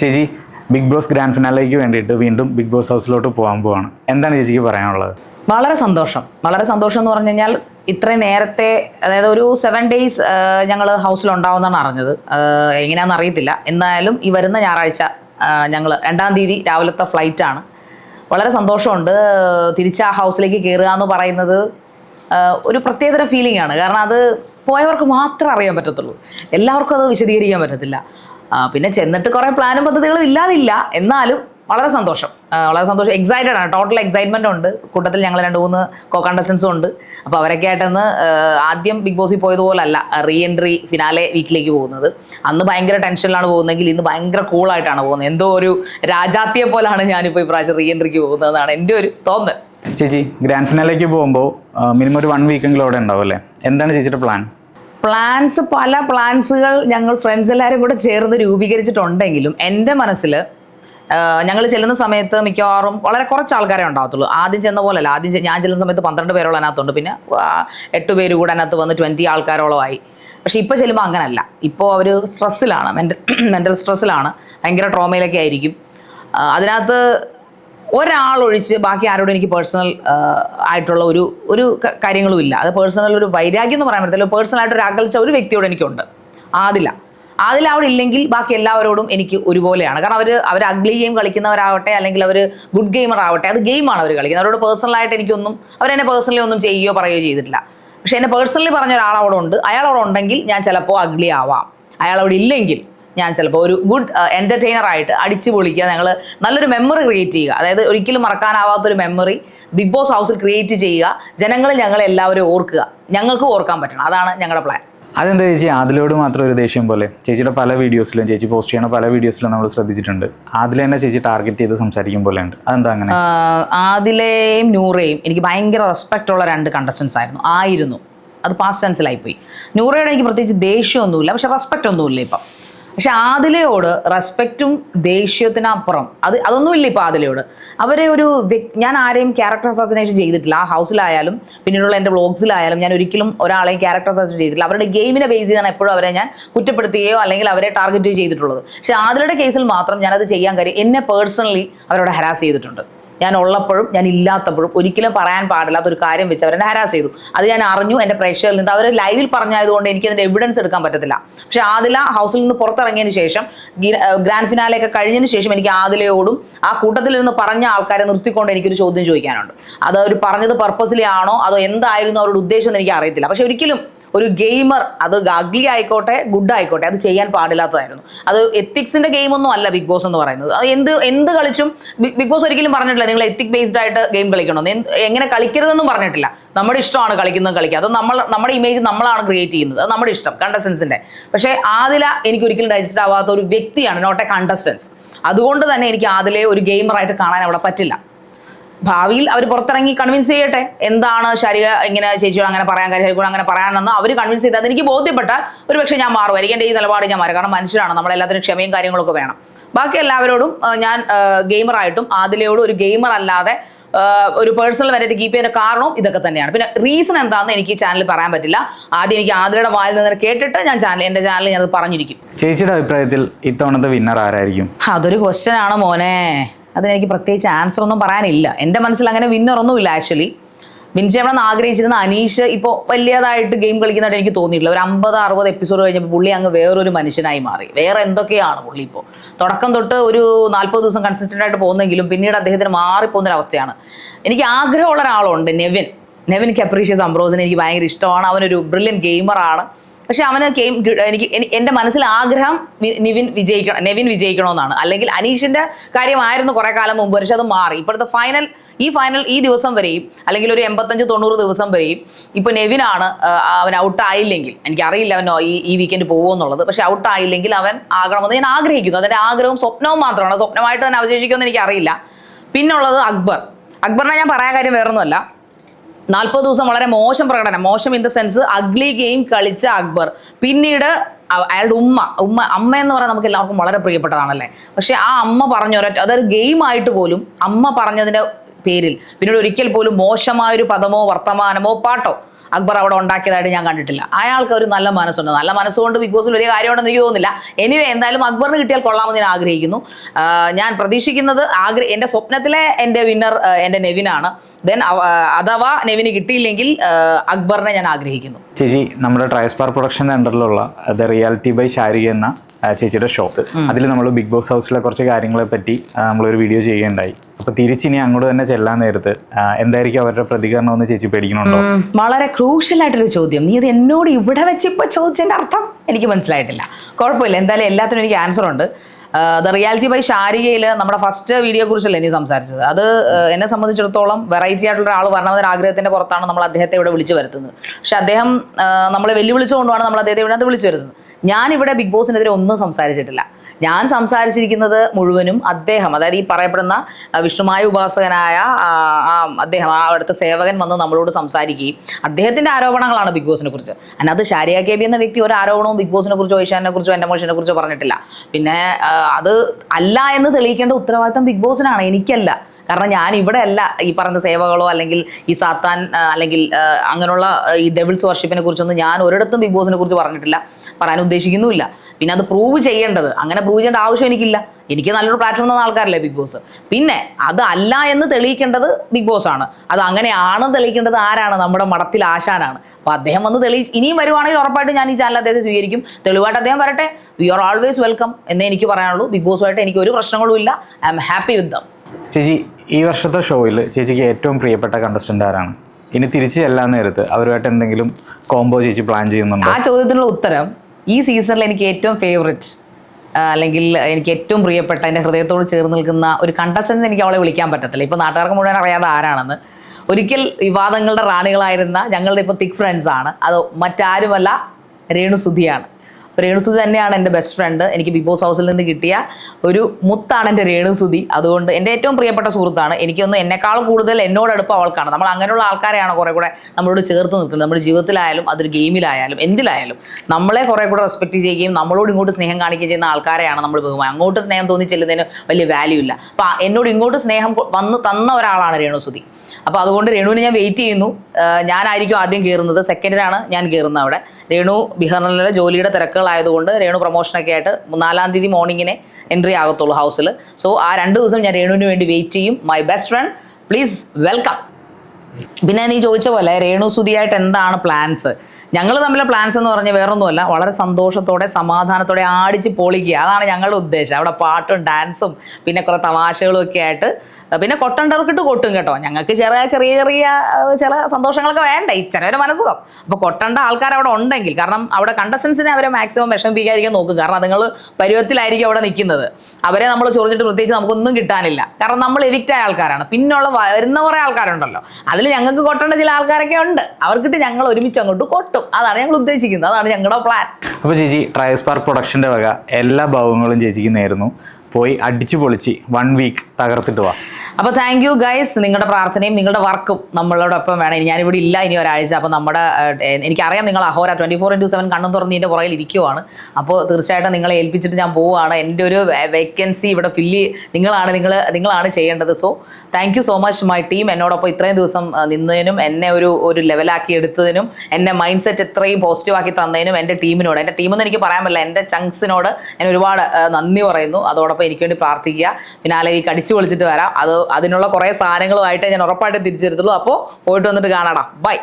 ചേച്ചി big boss grand ഫിനാലേക്ക് വേണ്ടിയിട്ട് വീണ്ടും ബിഗ് ബോസ് ഹൗസിലോട്ട് പോകാൻ പോവാണ്. എന്താണ് ചേച്ചിക്ക് പറയാനുള്ളത്? വളരെ സന്തോഷം. വളരെ സന്തോഷം എന്ന് പറഞ്ഞു കഴിഞ്ഞാൽ ഇത്രയും നേരത്തെ അതായത് ഒരു സെവൻ ഡേയ്സ് ഞങ്ങൾ ഹൗസിലുണ്ടാവുമെന്നാണ് അറിഞ്ഞത്. എങ്ങനെയാണെന്ന് അറിയത്തില്ല. എന്നാലും ഈ വരുന്ന ഞായറാഴ്ച ഞങ്ങൾ രണ്ടാം തീയതി രാവിലത്തെ ഫ്ലൈറ്റാണ് വളരെ സന്തോഷമുണ്ട് തിരിച്ച് ആ ഹൗസിലേക്ക് കയറുക എന്ന് പറയുന്നത് ഒരു പ്രത്യേകതര ഫീലിംഗ് ആണ്. കാരണം അത് പോയവർക്ക് മാത്രമേ അറിയാൻ പറ്റത്തുള്ളൂ. എല്ലാവർക്കും അത് വിശദീകരിക്കാൻ പറ്റത്തില്ല. പിന്നെ ചെന്നിട്ട് കുറേ പ്ലാനും പദ്ധതികളും ഇല്ലാതില്ല. എന്നാലും വളരെ സന്തോഷം. വളരെ സന്തോഷം. എക്സൈറ്റഡ് ആണ്. ടോട്ടൽ എക്സൈറ്റ്മെന്റ് ഉണ്ട്. കൂട്ടത്തിൽ ഞങ്ങൾ രണ്ട് മൂന്ന് കോ കണ്ടസ്റ്റൻസും ഉണ്ട്. അപ്പോൾ അവരൊക്കെ ആയിട്ടൊന്ന് ആദ്യം ബിഗ് ബോസിൽ പോയതുപോലല്ല റീ എൻട്രി ഫിനാലെ വീക്കിലേക്ക് പോകുന്നത്. അന്ന് ഭയങ്കര ടെൻഷനിലാണ് പോകുന്നതെങ്കിൽ ഇന്ന് ഭയങ്കര കൂളായിട്ടാണ് പോകുന്നത്. എന്തോ ഒരു രാജാത്തിയെ പോലാണ് ഞാനിപ്പോൾ ഇപ്രാവശ്യം റീ എൻട്രിക്ക് പോകുന്നതെന്നാണ് എന്റെ ഒരു തോന്നൽ. ചേച്ചി ഗ്രാൻഡ് ഫിനാലേക്ക് പോകുമ്പോൾ മിനിമം ഒരു വൺ വീക്കെങ്കിലും അവിടെ ഉണ്ടാവും അല്ലേ? എന്താണ് ചേച്ചിയുടെ പ്ലാൻ പ്ലാൻസ് പല പ്ലാൻസുകൾ ഞങ്ങൾ ഫ്രണ്ട്സ് എല്ലാവരും കൂടെ ചേർന്ന് രൂപീകരിച്ചിട്ടുണ്ടെങ്കിലും എന്റെ മനസ്സിൽ ഞങ്ങൾ ചെല്ലുന്ന സമയത്ത് മിക്കവാറും വളരെ കുറച്ച് ആൾക്കാരെ ഉണ്ടാകത്തുള്ളൂ ആദ്യം ചെന്ന പോലല്ല. ആദ്യം ഞാൻ ചെല്ലുന്ന സമയത്ത് പന്ത്രണ്ട് പേരോളം അതിനകത്തുണ്ട്. പിന്നെ എട്ട് പേര് കൂടെ അതിനകത്ത് വന്ന് ട്വന്റി ആൾക്കാരോളമായി പക്ഷെ ഇപ്പോൾ ചെല്ലുമ്പോൾ അങ്ങനല്ല. ഇപ്പോൾ അവർ സ്ട്രെസ്സിലാണ് മെന്റൽ മെന്റൽ സ്ട്രെസ്സിലാണ് ഭയങ്കര ട്രോമയിലൊക്കെ ആയിരിക്കും. അതിനകത്ത് ഒരാളൊഴിച്ച് ബാക്കി ആരോടും എനിക്ക് പേഴ്സണൽ ആയിട്ടുള്ള ഒരു ഒരു കാര്യങ്ങളും ഇല്ല അത് പേഴ്സണൽ ഒരു വൈരാഗ്യം എന്ന് പറയാൻ പറ്റില്ല പേഴ്സണൽ ആയിട്ട് ഒരു അകൽച്ച ഒരു വ്യക്തിയോട് എനിക്കുണ്ട്. ആദില. ആദില അവിടെ ഇല്ലെങ്കിൽ ബാക്കി എല്ലാവരോടും എനിക്ക് ഒരുപോലെയാണ്. കാരണം അവർ അവർ അഗ്ലി ഗെയിം കളിക്കുന്നവരാവട്ടെ അല്ലെങ്കിൽ അവർ ഗുഡ് ഗെയിമർ ആവട്ടെ അത് ഗെയിമാണ് അവർ കളിക്കുന്നത്. അവരോട് പേഴ്സണലായിട്ട് എനിക്കൊന്നും അവരെന്നെ പേഴ്സണലി ഒന്നും ചെയ്യുകയോ പറയുകയോ ചെയ്തിട്ടില്ല. പക്ഷേ എന്നെ പേഴ്സണലി പറഞ്ഞ ഒരാൾ ഉണ്ട്. അയാൾ ഉണ്ടെങ്കിൽ ഞാൻ ചിലപ്പോൾ അഗ്ലി ആവാം. അയാൾ അവിടെ ഇല്ലെങ്കിൽ ഞാൻ ചിലപ്പോൾ ഒരു ഗുഡ് എന്റർടൈനർ ആയിട്ട് അടിച്ചു പൊളിക്കുക ഞങ്ങൾ നല്ലൊരു മെമ്മറി ക്രിയേറ്റ് ചെയ്യുക. അതായത് ഒരിക്കലും മറക്കാനാവാത്തൊരു മെമ്മറി ബിഗ് ബോസ് ഹൗസിൽ ക്രിയേറ്റ് ചെയ്യുക ജനങ്ങൾ ഞങ്ങളെ എല്ലാവരും ഓർക്കുക. ഞങ്ങൾക്ക് ഓർക്കാൻ പറ്റണം. അതാണ് ഞങ്ങളുടെ പ്ലാൻ അതെന്താ ചേച്ചി? അതിലോട് മാത്രം ഒരു ദേഷ്യം പോലെ. ചേച്ചിയുടെ പല വീഡിയോസിലും ചേച്ചി പോസ്റ്റ് ചെയ്യുന്ന പല വീഡിയോസിലും നമ്മൾ ശ്രദ്ധിച്ചിട്ടുണ്ട്. അതിൽ തന്നെ ചേച്ചി ടാർഗറ്റ് ചെയ്ത് സംസാരിക്കും പോലെ ഉണ്ട്. അതെന്താ അങ്ങനെ? ആദിലെയും നൂറയും എനിക്ക് ഭയങ്കര റെസ്പെക്റ്റ് ഉള്ള രണ്ട് കണ്ടസ്റ്റൻസ് ആയിരുന്നു. ആയിരുന്നു. അത് പാസ്റ്റ് ടെൻസിലായിപ്പോയി നൂറയുടെ എനിക്ക് പ്രത്യേകിച്ച് ദേഷ്യമൊന്നുമില്ല. പക്ഷെ റെസ്പെക്റ്റ് ഒന്നുമില്ല ഇപ്പം. പക്ഷെ ആദിലയോട് റെസ്പെക്റ്റും ദേഷ്യത്തിനപ്പുറം. അത് അതൊന്നുമില്ല ഇപ്പോൾ ആദിലയോട്. അവരെ ഒരു ഞാൻ ആരെയും ക്യാരക്ടർ അസാസിനേഷൻ ചെയ്തിട്ടില്ല. ആ ഹൗസിലായാലും പിന്നീടുള്ള എന്റെ വ്ളോഗ്സിലായാലും ഞാൻ ഒരിക്കലും ഒരാളെയും ക്യാരക്ടർ അസാസിനേഷൻ ചെയ്തിട്ടില്ല. അവരുടെ ഗെയിമിനെ ബേസ് ചെയ്താണ് എപ്പോഴും അവരെ ഞാൻ കുറ്റപ്പെടുത്തുകയോ അല്ലെങ്കിൽ അവരെ ടാർഗറ്റ് ചെയ്തിട്ടുള്ളത്. പക്ഷെ ആദിലയുടെ കേസിൽ മാത്രം ഞാനത് ചെയ്യാൻ കാര്യം എന്നെ പേഴ്സണലി അവരോട് ഹരാസ് ചെയ്തിട്ടുണ്ട്. ഞാൻ ഉള്ളപ്പോഴും ഞാൻ ഇല്ലാത്തപ്പോഴും ഒരിക്കലും പറയാൻ പാടില്ലാത്ത ഒരു കാര്യം വെച്ച് അവരെന്നെ ഹരാസ് ചെയ്തു. അത് ഞാൻ അറിഞ്ഞു എന്റെ പ്രേക്ഷകരിൽ നിന്ന്. അവർ ലൈവിൽ പറഞ്ഞായതുകൊണ്ട് എനിക്ക് അതിന്റെ എവിഡൻസ് എടുക്കാൻ പറ്റത്തില്ല. പക്ഷേ ആദില ഹൗസിൽ നിന്ന് പുറത്തിറങ്ങിയതിന് ശേഷം ഗ്രാൻഡ് ഫിനാലെ ഫിനാലെയൊക്കെ കഴിഞ്ഞതിന് ശേഷം എനിക്ക് ആദിലയോടും ആ കൂട്ടത്തിൽ നിന്ന് പറഞ്ഞ ആൾക്കാരെ നിർത്തിക്കൊണ്ട് എനിക്കൊരു ചോദ്യം ചോദിക്കാനുണ്ട്. അത് അവർ പറഞ്ഞത് പർപ്പസിലാണോ അതോ എന്തായിരുന്നു അവരുടെ ഉദ്ദേശം എന്ന് എനിക്ക് അറിയത്തില്ല. പക്ഷെ ഒരിക്കലും ഒരു ഗെയിമർ അത് ഗഗ്ലി ആയിക്കോട്ടെ ഗുഡ് ആയിക്കോട്ടെ അത് ചെയ്യാൻ പാടില്ലാത്തതായിരുന്നു. അത് എത്തിക്സിന്റെ ഗെയിം ഒന്നും അല്ല ബിഗ് ബോസ് എന്ന് പറയുന്നത്. അത് എന്ത് എന്ത് കളിച്ചും ബിഗ് ബോസ് ഒരിക്കലും പറഞ്ഞിട്ടില്ല നിങ്ങൾ എത്തിക് ബേസ്ഡ് ആയിട്ട് ഗെയിം കളിക്കണമെന്ന്. എങ്ങനെ കളിക്കരുതെന്നും പറഞ്ഞിട്ടില്ല. നമ്മുടെ ഇഷ്ടമാണ് കളിക്കുന്നത് കളിക്കുക. അത് നമ്മൾ നമ്മുടെ ഇമേജ് നമ്മളാണ് ക്രിയേറ്റ് ചെയ്യുന്നത്. അത് നമ്മുടെ ഇഷ്ടം കണ്ടസ്റ്റൻസിന്റെ പക്ഷേ ആദില എനിക്ക് ഒരിക്കലും ഡൈജസ്റ്റ് ആവാത്ത ഒരു വ്യക്തിയാണ് നോട്ട് എ കണ്ടസ്റ്റൻസ് അതുകൊണ്ട് തന്നെ എനിക്ക് ആദിലെ ഒരു ഗെയിമറായിട്ട് കാണാൻ അവിടെ പറ്റില്ല. ഭാവിയിൽ അവർ പുറത്തിറങ്ങി കൺവിൻസ് ചെയ്യട്ടെ? എന്താണ് ശരിക ഇങ്ങനെ ചേച്ചിയോട് അങ്ങനെ പറയാൻ കാര്യം ശരിക്കും അങ്ങനെ പറയാനെന്ന് അവർ കൺവിൻസ് ചെയ്താൽ എനിക്ക് ബോധ്യപ്പെട്ടാൽ ഒരു പക്ഷേ ഞാൻ മാറുമായിരിക്കും എന്റെ ഈ നിലപാട് ഞാൻ മാറും. കാരണം മനുഷ്യരാണ്. നമ്മളെല്ലാത്തിനും ക്ഷമയും കാര്യങ്ങളൊക്കെ വേണം. ബാക്കി എല്ലാവരോടും ഞാൻ ഗെയിമറായിട്ടും ആദിലയോടും ഒരു ഗെയിമർ അല്ലാതെ ഒരു പേഴ്സണൽ വരെ കീപ്പ് ചെയ്യുന്ന കാരണവും ഇതൊക്കെ തന്നെയാണ്. പിന്നെ റീസൺ എന്താണെന്ന് എനിക്ക് ചാനൽ പറയാൻ പറ്റില്ല. ആദ്യം എനിക്ക് ആദിലയുടെ വായിൽ നിന്ന് കേട്ടിട്ട് ഞാൻ ചാനൽ എന്റെ ചാനലിൽ ഞാൻ പറഞ്ഞിരിക്കും. ചേച്ചിയുടെ അഭിപ്രായത്തിൽ ഇത്തവണത്തെ വിന്നർ ആരായിരിക്കും? അതൊരു ക്വസ്റ്റ്യൻ ആണ് മോനെ. അതിനെനിക്ക് പ്രത്യേകിച്ച് ആൻസർ ഒന്നും പറയാനില്ല. എന്റെ മനസ്സിൽ അങ്ങനെ വിന്നർ ഒന്നുമില്ല ആക്ച്വലി വിൻ ചെയ്യണമെന്ന് ആഗ്രഹിച്ചിരുന്ന അനീഷ് ഇപ്പോൾ വലിയതായിട്ട് ഗെയിം കളിക്കുന്നതായിട്ട് എനിക്ക് തോന്നിയിട്ടില്ല. ഒരു അമ്പത് അറുപത് എപ്പിസോഡ് കഴിഞ്ഞപ്പോൾ പുള്ളി അങ്ങ് വേറൊരു മനുഷ്യനായി മാറി. വേറെ എന്തൊക്കെയാണ് പുള്ളി ഇപ്പോൾ തുടക്കം തൊട്ട് ഒരു നാൽപ്പത് ദിവസം കൺസിസ്റ്റന്റ് ആയിട്ട് പോകുന്നെങ്കിലും പിന്നീട് അദ്ദേഹത്തിന് മാറിപ്പോകുന്നൊരവസ്ഥയാണ് എനിക്ക് ആഗ്രഹമുള്ള ഒരാളുണ്ട് നെവിൻ. നെവിൻ കപ്രീഷ്യസ് അംബ്രോസിനെ എനിക്ക് ഭയങ്കര ഇഷ്ടമാണ്. അവനൊരു ബ്രില്യൻ ഗെയിമറാണ് പക്ഷെ അവന് എനിക്ക് എന്റെ മനസ്സിൽ ആഗ്രഹം നിവിൻ വിജയിക്കണം നെവിൻ വിജയിക്കണമെന്നാണ് അല്ലെങ്കിൽ അനീഷിന്റെ കാര്യമായിരുന്നു കുറെ കാലം മുമ്പ് പക്ഷെ അത് മാറി. ഇപ്പോഴത്തെ ഫൈനൽ ഈ ഫൈനൽ ഈ ദിവസം വരെയും അല്ലെങ്കിൽ ഒരു എൺപത്തഞ്ച് തൊണ്ണൂറ് ദിവസം വരെയും ഇപ്പൊ നെവിനാണ് അവൻ ഔട്ട് ആയില്ലെങ്കിൽ എനിക്കറിയില്ല അവൻ ഈ ഈ വീക്കെൻഡ് പോകുമെന്നുള്ളത് പക്ഷെ ഔട്ട് ആയില്ലെങ്കിൽ അവൻ ആകണമെന്ന് ഞാൻ ആഗ്രഹിക്കുന്നു. അതിന്റെ ആഗ്രഹവും സ്വപ്നവും മാത്രമാണ്. സ്വപ്നമായിട്ട് തന്നെ അവശേഷിക്കുമെന്ന് എനിക്കറിയില്ല. പിന്നുള്ളത് അക്ബർ. അക്ബറിനെ ഞാൻ പറയാൻ കാര്യം വേറൊന്നുമല്ല. നാൽപ്പത് ദിവസം വളരെ മോശം പ്രകടനം. മോശം in the sense ugly game കളിച്ച അക്ബർ. പിന്നീട് അയാളുടെ ഉമ്മ ഉമ്മ അമ്മ എന്ന് പറയാൻ നമുക്ക് എല്ലാവർക്കും വളരെ പ്രിയപ്പെട്ടതാണല്ലേ? പക്ഷെ ആ അമ്മ പറഞ്ഞ ഒരൊറ്റ അതൊരു ഗെയിമായിട്ട് പോലും അമ്മ പറഞ്ഞതിന്റെ പേരിൽ പിന്നീട് ഒരിക്കൽ പോലും മോശമായൊരു പദമോ വർത്തമാനമോ പാട്ടോ അക്ബർ അവിടെ ഉണ്ടാക്കിയതായിട്ട് ഞാൻ കണ്ടിട്ടില്ല. അയാൾക്ക് ഒരു നല്ല മനസ്സുണ്ട്. നല്ല മനസ്സുകൊണ്ട് ബിഗ് ബോസിൽ വലിയ കാര്യമുണ്ടെന്ന് എനിക്ക് തോന്നുന്നില്ല. എനിവേ എന്തായാലും അക്ബറിന് കിട്ടിയാൽ കൊള്ളാമെന്ന് ഞാൻ ആഗ്രഹിക്കുന്നു. ഞാൻ പ്രതീക്ഷിക്കുന്നത് ആഗ്ര എന്റെ സ്വപ്നത്തിലെ എന്റെ വിന്നർ എന്റെ നെവിനാണ്. ദെൻ അഥവാ നെവിന് കിട്ടിയില്ലെങ്കിൽ അക്ബറിനെ ഞാൻ ആഗ്രഹിക്കുന്നു. ചേച്ചി നമ്മുടെ ട്രൈസ്പാർ പ്രൊഡക്ഷൻ അണ്ടറിലുള്ള ദ റിയാലിറ്റി ബൈ ശാരി എന്ന ചേച്ചിയുടെ ഷോ. അതിൽ നമ്മൾ ബിഗ് ബോസ് ഹൗസിലെ കുറച്ച് കാര്യങ്ങളെ പറ്റി നമ്മളൊരു വീഡിയോ ചെയ്യുകയുണ്ടായി. അപ്പൊ തിരിച്ചിനി അങ്ങോട്ട് തന്നെ ചെല്ലാൻ നേരത്ത് എന്തായിരിക്കും അവരുടെ പ്രതികരണം എന്ന് ചേച്ചി പേടിക്കണുണ്ടോ വളരെ ക്രൂഷ്യൽ ആയിട്ടൊരു ചോദ്യം. നീ അത് എന്നോട് ഇവിടെ വെച്ച് ഇപ്പൊ ചോദിച്ചതിന്റെ അർത്ഥം എനിക്ക് മനസ്സിലായിട്ടില്ല. കുഴപ്പമില്ല. എന്തായാലും എല്ലാത്തിനും എനിക്ക് ആൻസർ ഉണ്ട്. ദ റിയാലിറ്റി ബൈ ഷാരികയിൽ നമ്മുടെ ഫസ്റ്റ് വീഡിയോ കുറിച്ചല്ലേ നീ സംസാരിച്ചത്? അത് എന്നെ സംബന്ധിച്ചിടത്തോളം വെറൈറ്റി ആയിട്ടുള്ള ഒരാൾ വരണമെന്നൊരു ആഗ്രഹത്തിന്റെ പുറത്താണ് നമ്മൾ അദ്ദേഹത്തെ ഇവിടെ വിളിച്ചു വരുത്തുന്നത്. പക്ഷെ അദ്ദേഹം നമ്മളെ വെല്ലുവിളിച്ചുകൊണ്ടാണ് നമ്മൾ അദ്ദേഹത്തെ ഇവിടെ വിളിച്ചു വരുത്തുന്നത്. ഞാൻ ഇവിടെ ബിഗ് ബോസിനെതിരെ ഒന്നും സംസാരിച്ചിട്ടില്ല. ഞാൻ സംസാരിച്ചിരിക്കുന്നത് മുഴുവനും അദ്ദേഹം അതായത് ഈ പറയപ്പെടുന്ന വിഷ്ണുമായ ഉപാസകനായ അദ്ദേഹം ആ അവിടുത്തെ സേവകൻ വന്ന് നമ്മളോട് സംസാരിക്കുകയും അദ്ദേഹത്തിന്റെ ആരോപണങ്ങളാണ് ബിഗ് ബോസിനെ കുറിച്ച്. അതിനകത്ത് ഷാരിയ കെ ബി എന്ന വ്യക്തി ഒരു ആരോപണവും ബിഗ് ബോസിനെ കുറിച്ചോ ഏഷ്യാനെ കുറിച്ചോ എന്റെ മോഷനെ കുറിച്ചോ പറഞ്ഞിട്ടില്ല. പിന്നെ അത് അല്ല എന്ന് തെളിയിക്കേണ്ട ഉത്തരവാദിത്തം ബിഗ് ബോസിനാണ് എനിക്കല്ല. കാരണം ഞാൻ ഇവിടെ അല്ല ഈ പറഞ്ഞ സേവകളോ അല്ലെങ്കിൽ ഈ സാത്താൻ അല്ലെങ്കിൽ അങ്ങനെയുള്ള ഈ ഡെവിൾസ് വർഷിപ്പിനെ കുറിച്ചൊന്നും ഞാൻ ഒരിടത്തും ബിഗ് ബോസിനെ കുറിച്ച് പറഞ്ഞിട്ടില്ല. പറയാൻ ഉദ്ദേശിക്കുന്നുമില്ല. പിന്നെ അത് പ്രൂവ് ചെയ്യേണ്ടത്. അങ്ങനെ പ്രൂവ് ചെയ്യേണ്ട ആവശ്യം എനിക്കില്ല. എനിക്ക് നല്ലൊരു പ്ലാറ്റ്ഫോം തന്ന ആൾക്കാരല്ലേ ബിഗ് ബോസ് പിന്നെ അത് അല്ല എന്ന് തെളിയിക്കേണ്ടത് ബിഗ് ബോസ് ആണ്. അത് അങ്ങനെയാണ് തെളിയിക്കേണ്ടത് ആരാണ്? നമ്മുടെ മടത്തിൽ ആശാനാണ്. അപ്പോൾ അദ്ദേഹം വന്ന് തെളി ഇനിയും വരുവാണെങ്കിൽ ഉറപ്പായിട്ട് ഞാൻ ഈ ചാനൽ അദ്ദേഹത്തെ സ്വീകരിക്കും. തെളിവായിട്ട് അദ്ദേഹം വരട്ടെ. വി ആർ ഓൾവേസ് വെൽക്കം എന്നേ എനിക്ക് പറയാനുള്ളൂ. ബിഗ് ബോസുമായിട്ട് എനിക്ക് ഒരു പ്രശ്നങ്ങളും ഇല്ല. I am happy with them ചേച്ചി ഈ വർഷത്തെ ഷോയിൽ ചേച്ചിക്ക് ഏറ്റവും പ്രിയപ്പെട്ട കണ്ടസ്റ്റന്റ് ആരാണ്? ഇനി തിരിച്ചു ചെല്ലാൻ നേരത്ത് അവരുമായിട്ട് എന്തെങ്കിലും കോംബോ ചേച്ചി പ്ലാൻ ചെയ്യുന്നുണ്ടോ? ആ ചോദ്യത്തിനുള്ള ഉത്തരം ഈ സീസണിൽ എനിക്ക് ഏറ്റവും ഫേവറേറ്റ് അല്ലെങ്കിൽ എനിക്ക് ഏറ്റവും പ്രിയപ്പെട്ട എന്റെ ഹൃദയത്തോട് ചേർന്ന് നിൽക്കുന്ന ഒരു കണ്ടസ്റ്റൻസ് എനിക്ക് അവളെ വിളിക്കാൻ പറ്റത്തില്ല. ഇപ്പോൾ നാട്ടുകാർക്ക് മുഴുവൻ അറിയാതെ ആരാണെന്ന്. ഒരിക്കൽ വിവാദങ്ങളുടെ റാണികളായിരുന്ന ഞങ്ങളുടെ ഇപ്പോൾ തിക് ഫ്രണ്ട്സ് ആണ്. അത് മറ്റാരുമല്ല രേണുസുധിയാണ് അപ്പോൾ രേണുസുധി തന്നെയാണ് എന്റെ ബെസ്റ്റ് ഫ്രണ്ട് എനിക്ക് ബിഗ് ബോസ് ഹൗസിൽ നിന്ന് കിട്ടിയ ഒരു മുത്താണ് എന്റെ രേണുസുതി. അതുകൊണ്ട് എന്റെ ഏറ്റവും പ്രിയപ്പെട്ട സുഹൃത്താണ്. എനിക്കൊന്നും എന്നെക്കാൾ കൂടുതൽ എന്നോട് അടുപ്പം അവൾക്കാണ്. നമ്മൾ അങ്ങനെയുള്ള ആൾക്കാരെയാണ് കുറേ കൂടെ നമ്മളോട് ചേർത്ത് നിൽക്കുന്നത്? നമ്മുടെ ജീവിതത്തിലായാലും അതൊരു ഗെയിമിലായാലും എന്തിലായാലും നമ്മളെ കുറേ കൂടെ റെസ്പെക്ട് ചെയ്യുകയും നമ്മളോട് ഇങ്ങോട്ട് സ്നേഹം കാണിക്കുകയും ചെയ്യുന്ന ആൾക്കാരെയാണ് നമ്മൾ ബഹുമാനം. അങ്ങോട്ട് സ്നേഹം തോന്നി ചെല്ലുന്നതിന് വലിയ വാല്യൂ ഇല്ല. അപ്പോൾ എന്നോട് ഇങ്ങോട്ട് സ്നേഹം വന്ന് തന്ന ഒരാളാണ് രേണുസുതി. അപ്പോൾ അതുകൊണ്ട് രേണുവിനെ ഞാൻ വെയിറ്റ് ചെയ്യുന്നു. ഞാനായിരിക്കും ആദ്യം കയറുന്നത് സെക്കൻഡിലാണ് ഞാൻ കയറുന്നത് അവിടെ. രേണു ബിഹാറിലെ ജോലിയുടെ തിരക്കുകളായതുകൊണ്ട് രേണു പ്രൊമോഷനൊക്കെ ആയിട്ട് നാലാം തീയതി മോർണിംഗിനെ എൻട്രി ആകത്തുള്ളൂ ഹൗസിൽ സോ ആ രണ്ട് ദിവസം ഞാൻ രേണുവിന് വേണ്ടി വെയിറ്റ് ചെയ്യും. My best friend please welcome പിന്നെ നീ ചോദിച്ച പോലെ രേണു സുധിയായിട്ട് എന്താണ് പ്ലാൻസ് ഞങ്ങൾ തമ്മിലെ പ്ലാൻസ് എന്ന് പറഞ്ഞാൽ വേറൊന്നുമല്ല വളരെ സന്തോഷത്തോടെ സമാധാനത്തോടെ ആടിച്ച് പൊളിക്കുക. അതാണ് ഞങ്ങളുടെ ഉദ്ദേശം. അവിടെ പാട്ടും ഡാൻസും പിന്നെ കുറേ തമാശകളും ഒക്കെ ആയിട്ട് പിന്നെ കൊട്ടണ്ടവർക്കിട്ട് കൊട്ടും കേട്ടോ. ഞങ്ങൾക്ക് ചെറിയ ചെറിയ ചെറിയ ചില സന്തോഷങ്ങളൊക്കെ വേണ്ടേ. ഇച്ചനൊരു മനസ്സുഖം. അപ്പോൾ കൊട്ടണ്ട ആൾക്കാർ അവിടെ ഉണ്ടെങ്കിൽ കാരണം അവിടെ കണ്ടസ്റ്റൻസിനെ അവരെ മാക്സിമം വിഷമിപ്പിക്കാതിരിക്കാൻ നോക്കും. കാരണം അതുങ്ങൾ പരുവത്തിലായിരിക്കും അവിടെ നിൽക്കുന്നത്. അവരെ നമ്മൾ ചൊറിഞ്ഞിട്ട് പ്രത്യേകിച്ച് നമുക്കൊന്നും കിട്ടാനില്ല. കാരണം നമ്മൾ എവിക്റ്റായ ആൾക്കാരാണ്. പിന്നുള്ള വരുന്ന കുറേ ആൾക്കാരുണ്ടല്ലോ. അതിൽ ഞങ്ങൾക്ക് കൊട്ടേണ്ട ചില ആൾക്കാരൊക്കെ ഉണ്ട്. അവർക്കിട്ട് ഞങ്ങൾ ഒരുമിച്ച് അങ്ങോട്ട് കൊട്ടും. അതാണ് ഞങ്ങൾ ഉദ്ദേശിക്കുന്നത്. അതാണ് ഞങ്ങളുടെ പ്ലാൻ അപ്പോൾ ചേച്ചി ട്രയസ്പാർക്ക് പ്രൊഡക്ഷന്റെ വക എല്ലാ ഭാവങ്ങളും ചേച്ചിക്ക് നേരുന്നു. പോയി അടിച്ചു പൊളിച്ച് വൺ വീക്ക് തകർത്തിട്ട് വാ. അപ്പോൾ താങ്ക് യു ഗൈസ് നിങ്ങളുടെ പ്രാർത്ഥനയും നിങ്ങളുടെ വർക്കും നമ്മളോടൊപ്പം വേണം. ഞാനിവിടെ ഇല്ല ഇനി ഒരാഴ്ച. അപ്പോൾ നമ്മുടെ എനിക്കറിയാം നിങ്ങൾ അഹോര ട്വന്റി ഫോർ ഇന്റു സെവൻ കണ്ണും തുറന്ന് ഇതിന്റെ പുറകിൽ ഇരിക്കുവാണ്. അപ്പോൾ തീർച്ചയായിട്ടും നിങ്ങളെ ഏൽപ്പിച്ചിട്ട് ഞാൻ പോവുകയാണ്. എന്റെ ഒരു വേക്കൻസി ഇവിടെ ഫില്ല് നിങ്ങളാണ് നിങ്ങൾ നിങ്ങളാണ് ചെയ്യേണ്ടത്. So thank so much my team എന്നോടൊപ്പം ഇത്രയും ദിവസം നിന്നതിനും എന്നെ ഒരു ഒരു ലെവലാക്കി എടുത്തതിനും എന്നെ മൈൻഡ് സെറ്റ് എത്രയും പോസിറ്റീവ് ആക്കി തന്നതിനും എന്റെ ടീമിനോട് എന്റെ ടീമെന്ന് എനിക്ക് പറയാൻ പറ്റില്ല. എന്റെ ചങ്സിനോട് ഞാൻ ഒരുപാട് നന്ദി പറയുന്നു. അതോടൊപ്പം എനിക്ക് വേണ്ടി പ്രാർത്ഥിക്കുക. പിന്നെ ആലെ ഈ കടിച്ചു പൊളിച്ചിട്ട് വരാം. അത് അതിനുള്ള കുറേ സാധനങ്ങളുമായിട്ട് ഞാൻ ഉറപ്പായിട്ട് തിരിച്ചു വരത്തുള്ളൂ അപ്പോൾ പോയിട്ട് വന്നിട്ട് കാണാടാ. ബൈ